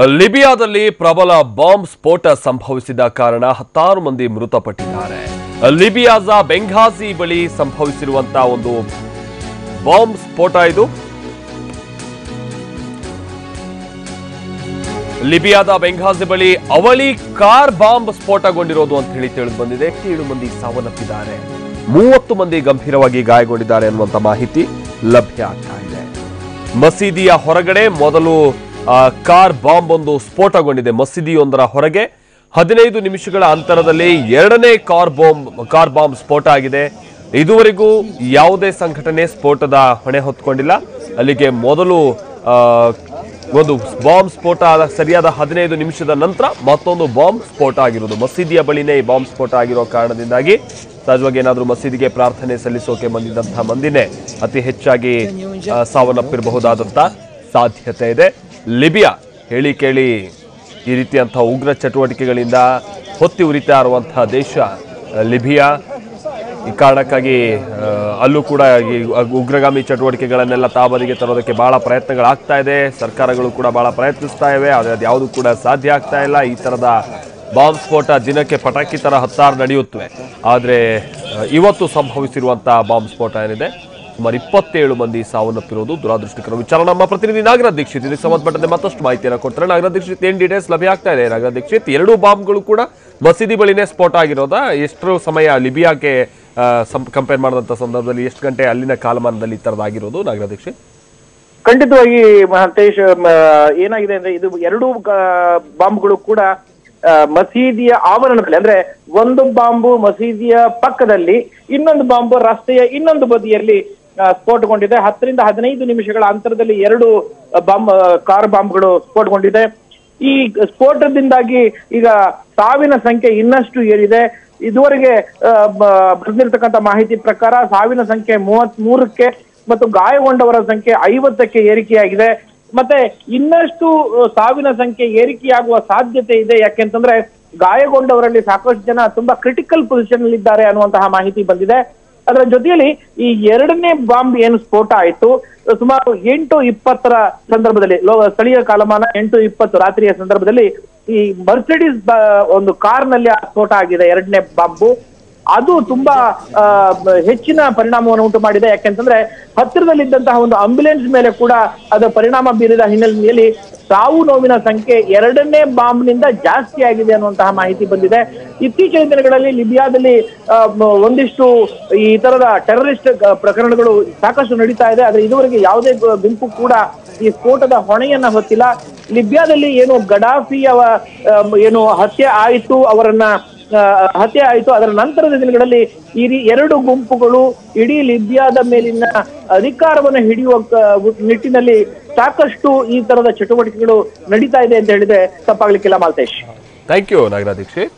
ಲಿಬಿಯಾದಲ್ಲಿ ಪ್ರಬಲ ಬಾಂಬ್ ಸ್ಫೋಟ ಸಂಭವಿಸಿದ ಕಾರಣ ಹತ್ತಾರು ಮಂದಿ ಮೃತಪಟ್ಟಿದ್ದಾರೆ. ಲಿಬಿಯಾದ ಬೆಂಘಾಸಿ ಬಳಿ ಸಂಭವಿಸಿರುವಂತಹ ಒಂದು ಬಾಂಬ್ ಸ್ಫೋಟ ಇದು. ಲಿಬಿಯಾದ ಬೆಂಘಾಸಿ ಬಳಿ ಅವಳಿ ಕಾರ್ ಬಾಂಬ್ ಸ್ಫೋಟಗೊಂಡಿರೋದು ಅಂತ ಹೇಳಿ ತಿಳಿದು ಬಂದಿದೆ. ಏಳು ಮಂದಿ ಸಾವನ್ನಪ್ಪಿದ್ದಾರೆ. ಮೂವತ್ತು ಮಂದಿ ಗಂಭೀರವಾಗಿ ಗಾಯಗೊಂಡಿದ್ದಾರೆ ಅನ್ನುವಂತ ಮಾಹಿತಿ ಲಭ್ಯ ಆಗ್ತಾ ಇದೆ. ಮಸೀದಿಯ ಹೊರಗಡೆ ಮೊದಲು ಕಾರ್ ಬಾಂಬ್ ಒಂದು ಸ್ಫೋಟಗೊಂಡಿದೆ ಮಸೀದಿಯೊಂದರ ಹೊರಗೆ. ಹದಿನೈದು ನಿಮಿಷಗಳ ಅಂತರದಲ್ಲಿ ಎರಡನೇ ಕಾರ್ ಬಾಂಬ್ ಕಾರ್ ಬಾಂಬ್ ಸ್ಫೋಟ ಆಗಿದೆ. ಇದುವರೆಗೂ ಯಾವುದೇ ಸಂಘಟನೆ ಸ್ಫೋಟದ ಹೊಣೆ ಹೊತ್ಕೊಂಡಿಲ್ಲ. ಅಲ್ಲಿಗೆ ಮೊದಲು ಒಂದು ಬಾಂಬ್ ಸ್ಫೋಟ ಆದ, ಸರಿಯಾದ ಹದಿನೈದು ನಿಮಿಷದ ನಂತರ ಮತ್ತೊಂದು ಬಾಂಬ್ ಸ್ಫೋಟ ಆಗಿರೋದು. ಮಸೀದಿಯ ಬಳಿನೇ ಈ ಬಾಂಬ್ ಸ್ಫೋಟ ಆಗಿರೋ ಕಾರಣದಿಂದಾಗಿ ಸಹಜವಾಗಿ ಏನಾದರೂ ಮಸೀದಿಗೆ ಪ್ರಾರ್ಥನೆ ಸಲ್ಲಿಸೋಕೆ ಬಂದಿದ್ದಂತಹ ಮಂದಿನೇ ಅತಿ ಹೆಚ್ಚಾಗಿ ಸಾವನ್ನಪ್ಪಿರಬಹುದಾದಂಥ ಸಾಧ್ಯತೆ ಇದೆ. ಲಿಬಿಯಾ, ಹೇಳಿ ಕೇಳಿ. ಈ ರೀತಿಯಂಥ ಉಗ್ರ ಚಟುವಟಿಕೆಗಳಿಂದ ಹೊತ್ತಿ ಉರಿತಾ ಇರುವಂತಹ ದೇಶ ಲಿಬಿಯಾ. ಈ ಕಾರಣಕ್ಕಾಗಿ ಅಲ್ಲೂ ಕೂಡ ಈ ಉಗ್ರಗಾಮಿ ಚಟುವಟಿಕೆಗಳನ್ನೆಲ್ಲ ತಾಬದಿಗೆ ತರೋದಕ್ಕೆ ಭಾಳ ಪ್ರಯತ್ನಗಳಾಗ್ತಾ ಇದೆ. ಸರ್ಕಾರಗಳು ಕೂಡ ಭಾಳ ಪ್ರಯತ್ನಿಸ್ತಾ ಇವೆ, ಆದರೆ ಅದು ಯಾವುದೂ ಕೂಡ ಸಾಧ್ಯ ಆಗ್ತಾ ಇಲ್ಲ. ಈ ಥರದ ಬಾಂಬ್ ಸ್ಫೋಟ ದಿನಕ್ಕೆ ಪಟಾಕಿ ಥರ ಹತ್ತಾರು ನಡೆಯುತ್ತವೆ. ಆದರೆ ಇವತ್ತು ಸಂಭವಿಸಿರುವಂಥ ಬಾಂಬ್ ಸ್ಫೋಟ ಏನಿದೆ? ಸುಮಾರು ಇಪ್ಪತ್ತೇಳು ಮಂದಿ ಸಾವನ್ನಪ್ಪಿರುವುದು ದುರಾದೃಷ್ಟಕರ ವಿಚಾರ. ನಮ್ಮ ಪ್ರತಿನಿಧಿ ನಾಗರಾಜ್ ದೀಕ್ಷಿತ್ ಇದಕ್ಕೆ ಸಂಬಂಧಪಟ್ಟಂತೆ ಮತ್ತಷ್ಟು ಮಾಹಿತಿಯನ್ನು ಕೊಡ್ತಾರೆ. ನಾಗರಾಜ್ ದೀಕ್ಷಿತ್ ಏನ್ ಡೀಟೇಲ್ಸ್ ಲಭ್ಯ ಆಗ್ತಾ ಇದೆ. ನಾಗರಾಜ್ ದೀಕ್ಷಿತ್, ಎರಡು ಬಾಂಬ್ಗಳು ಕೂಡ ಮಸೀದಿ ಬಳಿನೇ ಸ್ಫೋಟ ಆಗಿರೋದ? ಎಷ್ಟು ಸಮಯ ಲಿಬಿಯಾಕ್ಕೆ ಕಂಪೇರ್ ಮಾಡಿದಂಥ ಸಂದರ್ಭದಲ್ಲಿ ಎಷ್ಟು ಗಂಟೆ ಅಲ್ಲಿನ ಕಾಲಮಾನದಲ್ಲಿ ಈ ನಾಗರ ನಾಗರಾಜ್ ದೀಕ್ಷಿತ್? ಖಂಡಿತವಾಗಿ ಮಹಂತೇಶ್ ಏನಾಗಿದೆ ಅಂದ್ರೆ ಇದು ಎರಡು ಬಾಂಬ್ಗಳು ಕೂಡ ಮಸೀದಿಯ ಆವರಣದಲ್ಲಿ, ಅಂದ್ರೆ ಒಂದು ಬಾಂಬು ಮಸೀದಿಯ ಪಕ್ಕದಲ್ಲಿ, ಇನ್ನೊಂದು ಬಾಂಬು ರಸ್ತೆಯ ಇನ್ನೊಂದು ಬದಿಯಲ್ಲಿ ಸ್ಫೋಟಗೊಂಡಿದೆ ಹತ್ತರಿಂದ ಹದಿನೈದು ನಿಮಿಷಗಳ ಅಂತರದಲ್ಲಿ ಎರಡು ಬಾಂಬ್ ಕಾರ್ ಬಾಂಬ್ಗಳು ಸ್ಫೋಟಗೊಂಡಿದೆ ಈ ಸ್ಫೋಟದಿಂದಾಗಿ ಈಗ ಸಾವಿನ ಸಂಖ್ಯೆ ಇನ್ನಷ್ಟು ಏರಿದೆ. ಇದುವರೆಗೆ ಬಂದಿರತಕ್ಕಂಥ ಮಾಹಿತಿ ಪ್ರಕಾರ ಸಾವಿನ ಸಂಖ್ಯೆ ಮೂವತ್ತ್ ಮೂರಕ್ಕೆ ಮತ್ತು ಗಾಯಗೊಂಡವರ ಸಂಖ್ಯೆ ಐವತ್ತಕ್ಕೆ ಏರಿಕೆಯಾಗಿದೆ. ಮತ್ತೆ ಇನ್ನಷ್ಟು ಸಾವಿನ ಸಂಖ್ಯೆ ಏರಿಕೆಯಾಗುವ ಸಾಧ್ಯತೆ ಇದೆ. ಯಾಕೆಂತಂದ್ರೆ ಗಾಯಗೊಂಡವರಲ್ಲಿ ಸಾಕಷ್ಟು ಜನ ತುಂಬಾ ಕ್ರಿಟಿಕಲ್ ಪೊಸಿಷನ್ ಇದ್ದಾರೆ ಅನ್ನುವಂತಹ ಮಾಹಿತಿ ಬಂದಿದೆ. ಅದರ ಜೊತೆಯಲ್ಲಿ ಈ ಎರಡನೇ ಬಾಂಬ್ ಏನು ಸ್ಫೋಟ ಆಯಿತು? ಸುಮಾರು ಎಂಟು ಇಪ್ಪತ್ತರ ಸಂದರ್ಭದಲ್ಲಿ ಸ್ಥಳೀಯ ಕಾಲಮಾನ ಎಂಟು ಇಪ್ಪತ್ತು ರಾತ್ರಿಯ ಸಂದರ್ಭದಲ್ಲಿ ಈ ಮರ್ಸಿಡೀಸ್ ಒಂದು ಕಾರ್ನಲ್ಲಿ ಆ ಸ್ಫೋಟ ಆಗಿದೆ, ಎರಡನೇ ಬಾಂಬು. ಅದು ತುಂಬಾ ಹೆಚ್ಚಿನ ಪರಿಣಾಮವನ್ನು ಉಂಟು ಮಾಡಿದೆ ಯಾಕೆಂತಂದ್ರೆ ಹತ್ತಿರದಲ್ಲಿದ್ದಂತಹ ಒಂದು ಆಂಬ್ಯುಲೆನ್ಸ್ ಮೇಲೆ ಕೂಡ ಅದು ಪರಿಣಾಮ ಬೀರಿದ ಹಿನ್ನೆಲೆಯಲ್ಲಿ ಸಾವು ನೋವಿನ ಸಂಖ್ಯೆ ಎರಡನೇ ಬಾಂಬ್ನಿಂದ ಜಾಸ್ತಿ ಆಗಿದೆ ಅನ್ನುವಂತಹ ಮಾಹಿತಿ ಬಂದಿದೆ. ಇತ್ತೀಚಿನ ದಿನಗಳಲ್ಲಿ ಲಿಬಿಯಾದಲ್ಲಿ ಒಂದಿಷ್ಟು ಈ ತರದ ಟೆರರಿಸ್ಟ್ ಪ್ರಕರಣಗಳು ಸಾಕಷ್ಟು ನಡೀತಾ ಇದೆ. ಆದ್ರೆ ಇದುವರೆಗೆ ಯಾವುದೇ ಗುಂಪು ಕೂಡ ಈ ಸ್ಫೋಟದ ಹೊಣೆಯನ್ನ ಹೊತ್ತಿಲ್ಲ. ಲಿಬಿಯಾದಲ್ಲಿ ಏನು ಗಡಾಫಿ ಅವ ಏನು ಹತ್ಯೆ ಆಯಿತು, ಅವರನ್ನ ಹತ್ಯೆ ಆಯಿತು. ಅದರ ನಂತರದ ದಿನಗಳಲ್ಲಿ ಈ ಎರಡು ಗುಂಪುಗಳು ಇಡೀ ಲಿಬಿಯಾದ ಮೇಲಿನ ಅಧಿಕಾರವನ್ನು ಹಿಡಿಯುವ ನಿಟ್ಟಿನಲ್ಲಿ ಸಾಕಷ್ಟು ಈ ತರದ ಚಟುವಟಿಕೆಗಳು ನಡೀತಾ ಇದೆ ಅಂತ ಹೇಳಿದ್ರೆ ತಪ್ಪಾಗ್ಲಿಕ್ಕಿಲ್ಲ Maltesh. Thank you Nagaraj Dixit.